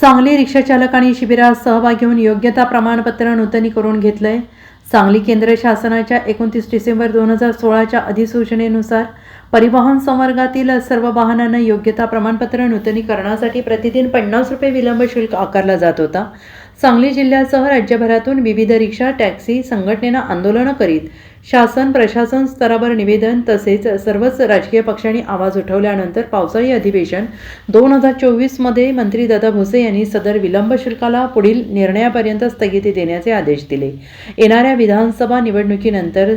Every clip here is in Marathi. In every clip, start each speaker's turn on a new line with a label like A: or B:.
A: सांगली रिक्षाचालकांनी शिबिरात सहभागी होऊन योग्यता प्रमाणपत्र नूतनीकरण घेतलंय. सांगली केंद्र शासनाच्या एकोणतीस डिसेंबर दोन हजार सोळाच्या अधिसूचनेनुसार परिवहन संवर्गातील सर्व वाहनांना योग्यता प्रमाणपत्र नूतनीकरणासाठी प्रतिदिन पन्नास रुपये विलंब शुल्क आकारला जात होता. सांगली जिल्ह्यासह राज्यभरातून विविध रिक्षा टॅक्सी संघटनेनं आंदोलनं करीत शासन प्रशासन स्तरावर निवेदन तसेच सर्वच राजकीय पक्षांनी आवाज उठवल्यानंतर पावसाळी अधिवेशन दोन हजार चोवीसमध्ये मंत्री दादा भुसे यांनी सदर विलंब शुल्काला पुढील निर्णयापर्यंत स्थगिती देण्याचे आदेश दिले. येणाऱ्या विधानसभा निवडणुकीनंतर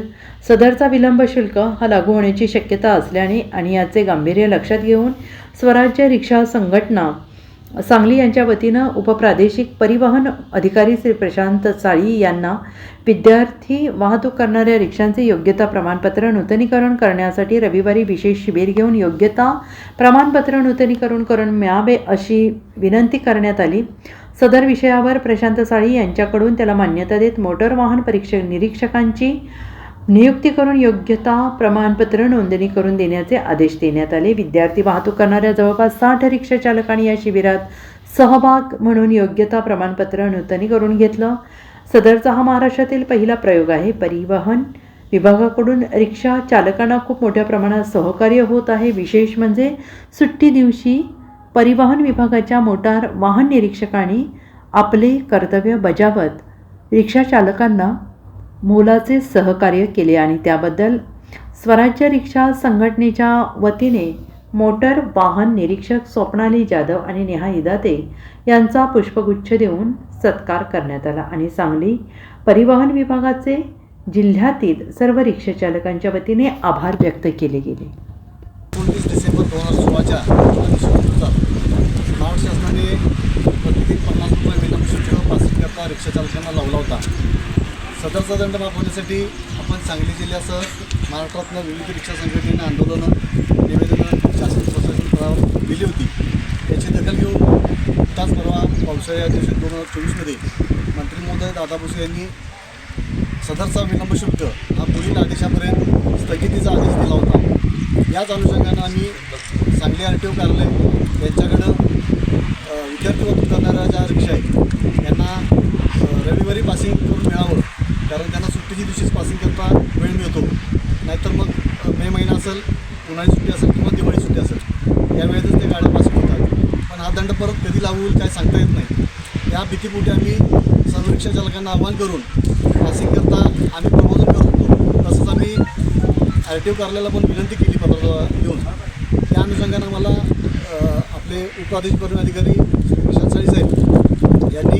A: सदरचा विलंब शुल्क हा लागू होण्याची शक्यता असल्याने आणि याचे गांभीर्य लक्षात घेऊन स्वराज्य रिक्षा संघटना सांगली यांच्या वतीनं उपप्रादेशिक परिवहन अधिकारी श्री प्रशांत चाळी यांना विद्यार्थी वाहतूक करणाऱ्या रिक्षांचे योग्यता प्रमाणपत्र नूतनीकरण करण्यासाठी रविवारी विशेष शिबिर घेऊन योग्यता प्रमाणपत्र नूतनीकरण करून मिळावे अशी विनंती करण्यात आली. सदर विषयावर प्रशांत साळी यांच्याकडून त्याला मान्यता देत मोटर वाहन परीक्षक निरीक्षकांची नियुक्ती करून योग्यता प्रमाणपत्र नोंदणी करून देण्याचे आदेश देण्यात आले. विद्यार्थी वाहतूक करणाऱ्या जवळपास साठ रिक्षा चालकांनी या शिबिरात सहभाग म्हणून योग्यता प्रमाणपत्र नूतनी करून घेतलं. सदरचा हा महाराष्ट्रातील पहिला प्रयोग आहे. परिवहन विभागाकडून रिक्षा चालकांना खूप मोठ्या प्रमाणात सहकार्य होत आहे. विशेष म्हणजे सुट्टी दिवशी परिवहन विभागाच्या मोटार वाहन निरीक्षकांनी आपले कर्तव्य बजावत रिक्षा चालकांना मोलाचे सहकार्य केले आणि त्याबद्दल स्वराज्य रिक्षा संघटनेच्या वतीने मोटर वाहन निरीक्षक स्वप्नाली जाधव आणि नेहा इदाते यांचा पुष्पगुच्छ देऊन सत्कार करण्यात आला आणि सांगली परिवहन विभागाचे जिल्ह्यातील सर्व रिक्षाचालकांच्या वतीने आभार व्यक्त केले गेले.
B: एकोणतीस डिसेंबर दोन हजार सोळाच्या महाराष्ट्र शासनाने प्रतिदिन पन्नास रुपये विलंब पासिंग करता रिक्षाचालकांना लावला होता. सदरचा दंड माफ होण्यासाठी आपण सांगली जिल्ह्यासह महाराष्ट्रातल्या विविध रिक्षा संघटनेनं आंदोलनं निवेदनं शासन प्रशासन स्तरावर दिली होती. याची दखल घेऊन नुकताच परवा पावसाळी अधिवेशन दोन हजार चोवीसमध्ये मंत्री महोदय दादा भुसे यांनी सदरचा विलंब शुल्क हा पुढील आदेशापर्यंत स्थगितीचा आदेश दिला होता. याच अनुषंगानं आम्ही सांगली आर टी ओ कार्यालय यांच्याकडं विद्यार्थी वाहतूक करणाऱ्या ज्या रिक्षा आहेत यांना रविवारी पासिंग करून मिळावं कारण त्यांना सुट्टीच्या दिवशीच पासिंग करता वेळ मिळतो. नाहीतर मग मे महिना असेल उन्हाळी सुट्टी असेल किंवा दिवाळी सुट्टी असेल यावेळेतच ते गाड्या पासिंग होतात. पण हा दंड परत कधी लागू होईल काय सांगता येत नाही. या भीतीपोटी आम्ही सर्व रिक्षा चालकांना आवाहन करून पासिंग करता आम्ही प्रबोधन करतो तसंच आम्ही आर टी ओ कार्यालयाला पण विनंती केली पत्र देऊन त्या अनुषंगानं मला आपले उपप्रादेशिक परिवहन अधिकारी प्रशांत साळी साहेब यांनी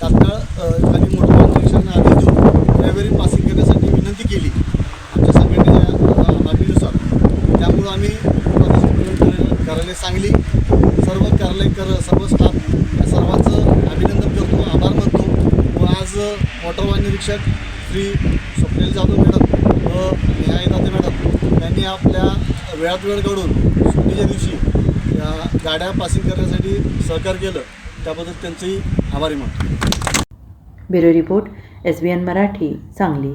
B: तात्काळ अ, खाली मोटर वाहन निरीक्षकांना आदेश देऊन रविवारी पासिंग करण्यासाठी विनंती केली आमच्या संघटनेच्या अ, मागणीनुसार त्यामुळं आम्ही उपप्रादेशिक परिवहन कार्यालय सांगली सर्व कार्यालय सर्व स्टाफ या सर्वांचं अभिनंदन करतो आभार मानतो. व आज वॉटर वाहन निरीक्षक श्री स्वप्नील जाधव मॅडम व नेहा दाते मॅडम यांनी आपल्या वेळात वेळ काढून सुट्टीच्या दिवशी या गाड्या पासिंग करण्यासाठी सहकार्य केलं. त्याबद्दल त्यांचेही आभारी मानतो.
A: Bureau report S B N Marathi Sangli.